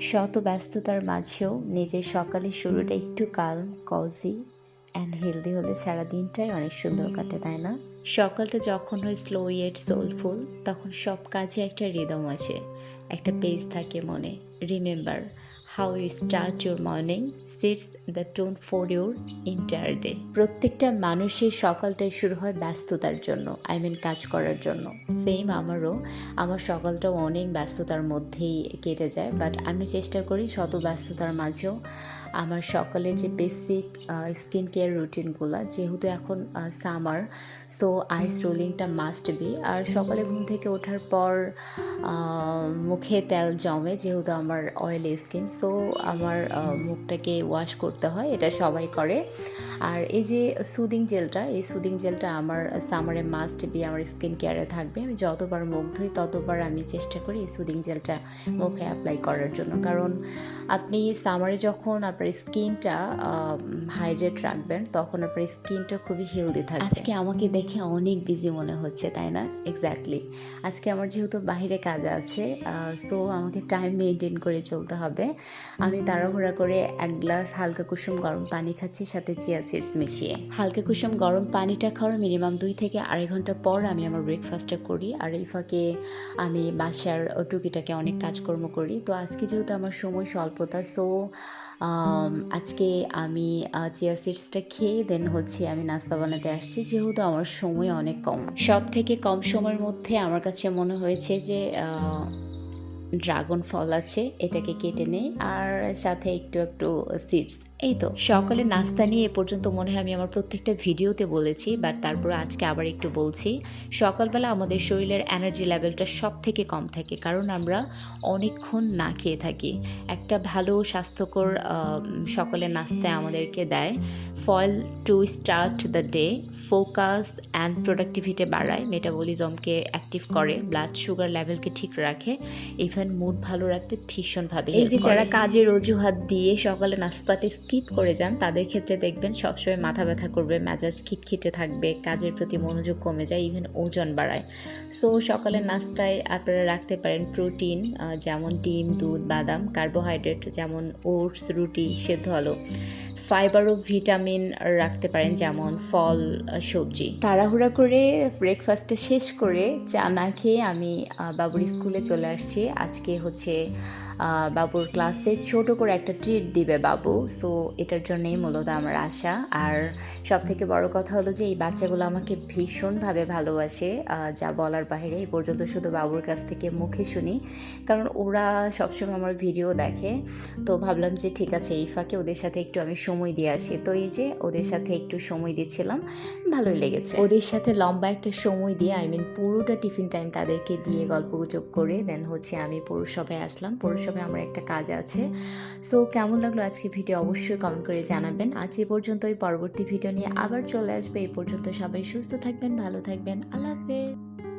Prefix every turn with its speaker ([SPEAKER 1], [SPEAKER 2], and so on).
[SPEAKER 1] শত ব্যস্ততার মাঝেও নিজের সকালের শুরুটা একটু কালম কজি অ্যান্ড হেলদি হলে সারা দিনটাই অনেক সুন্দর কাটে, তাই না? সকালটা যখন হয় স্লো ইয়েট সোলফুল তখন সব কাজে একটা রিদম আছে, একটা পেজ থাকে মনে। Remember how you start your morning sets the tone for your entire day প্রত্যেকটা মানুষের সকালটাই শুরু হয় ব্যস্ততার জন্য আই মিন কাজ করার জন্য। সেম আমারও, আমার সকালটাও অনেক ব্যস্ততার মধ্যেই কেটে যায় বাট আমি চেষ্টা করি শত ব্যস্ততার মাঝেও আমার সকালের যে বেসিক স্কিন কেয়ার রুটিনগুলো যেহেতু এখন সামার সো আইস রোলিংটা মাস্ট বি আর সকালে ঘুম থেকে ওঠার পর মুখে তেল জমে, যেহেতু আমার অয়েলি স্কিন সো আমার মুখটাকে ওয়াশ করতে হয়, এটা সবাই করে। আর এই যে সুদিং জেলটা এই সুদিং জেলটা আমার সামারে মাস্ট বি আমার স্কিন কেয়ারে থাকবে। আমি যতবার মুখ ধুই, ততবার আমি চেষ্টা করি এই সুদিং জেলটা মুখে অ্যাপ্লাই করার জন্য। কারণ আপনি সামারে যখন আপনার স্কিনটা হাইড্রেট রাখবেন, তখন আপনার স্কিনটা খুবই হেলদি থাকবে। আজকে আমাকে দেখে অনেক বিজি মনে হচ্ছে, তাই না? এক্স্যাক্টলি আজকে আমার যেহেতু বাইরে কাজ আছে সো আমাকে টাইম মেনটেন করে চলতে হবে। আমি তাড়াহুড়া করে এক গ্লাস হালকা কুসুম গরম পানি খাচ্ছি, সাথে চিয়া সিডস মিশিয়ে। হালকা কুসুম গরম পানিটা খাওয়ার মিনিমাম দুই থেকে আড়াই ঘণ্টা পর আমি আমার ব্রেকফাস্টটা করি, আর এই ফাঁকে আমি বাসার টুকিটাকে অনেক কাজকর্ম করি। তো আজকে যেহেতু আমার সময় স্বল্পতা সো আজকে আমি চিয়া সিডসটা খেয়ে দেন হচ্ছে আমি নাস্তা বানাতে আসছি, যেহেতু আমার সময় অনেক কম। সব থেকে কম সময়ের মধ্যে আমার কাছে মনে হয়েছে যে ড্রাগন ফল আছে, এটাকে কেটে নেই, আর সাথে একটু একটু সিডস এই তো সকালে নাস্তা নিয়ে এ পর্যন্ত মনে হয় আমি আমার প্রত্যেকটা ভিডিওতে বলেছি বাট তারপরে আজকে আবার একটু বলছি। সকালবেলা আমাদের শরীরের এনার্জি লেভেলটা সব থেকে কম থাকে কারণ আমরা অনেকক্ষণ না খেয়ে থাকি। একটা ভালো স্বাস্থ্যকর আহ, সকালের নাস্তায় আমাদেরকে দেয়। ফল to start the day focus and productivity বাড়ায় মেটাবলিজমকে অ্যাক্টিভ করে ব্লাড সুগার লেভেলকে ঠিক রাখে ইভেন মুড ভালো রাখতে ভীষণভাবে এই যে যারা কাজের অজুহাত দিয়ে সকালে নাস্তাতে স্কিপ করে যান, তাদের ক্ষেত্রে দেখবেন সবসময় মাথা ব্যথা করবে, মেজাজ খিটখিটে থাকবে, কাজের প্রতি মনোযোগ কমে যায় ইভেন ওজন বাড়ায়। সো সকালের নাস্তায় আপনারা রাখতে পারেন প্রোটিন যেমন ডিম, দুধ, বাদাম কার্বোহাইড্রেট যেমন ওটস রুটি, সেদ্ধ আলো। ফাইবার ও ভিটামিন রাখতে পারেন, যেমন ফল সবজি। তাড়াহুড়া করে ব্রেকফাস্টে শেষ করে চা না খেয়ে আমি বাবুর স্কুলে চলে আসছি। আজকে হচ্ছে বাবুর ক্লাসে ছোট করে একটা ট্রিট দিবে বাবু। সো এটার জন্যই মূলত আমার আশা। আর সব থেকে বড় কথা হলো যে, এই বাচ্চাগুলো আমাকে ভীষণভাবে ভালোবাসে। যা বলার বাইরে, এই পর্যন্ত শুধু বাবুর কাছ থেকে মুখে শুনি। কারণ ওরা সবসময় আমার ভিডিও দেখে। তো ভাবলাম যে, ঠিক আছে, এই ফাঁকে ওদের সাথে একটু আমি সময় দিয়ে আসি। তো এই যে ওদের সাথে একটু সময় দিচ্ছিলাম ভালোই লেগেছে। ওদের সাথে লম্বা একটা সময় দিয়ে আই মিন পুরোটা টিফিন টাইম তাদেরকে দিয়ে গল্প গুজব করে দেন হচ্ছে আমি পৌরসভায় আসলাম। পৌরসভায় আমার একটা কাজ আছে। সো কেমন লাগল আজকে ভিডিও অবশ্যই কমেন্ট করে জানাবেন। আজ এ পর্যন্তই পরবর্তী ভিডিও নিয়ে আবার চলে আসবে। এই পর্যন্ত সবাই সুস্থ থাকবেন ভালো থাকবেন। আল্লাহ হাফেজ।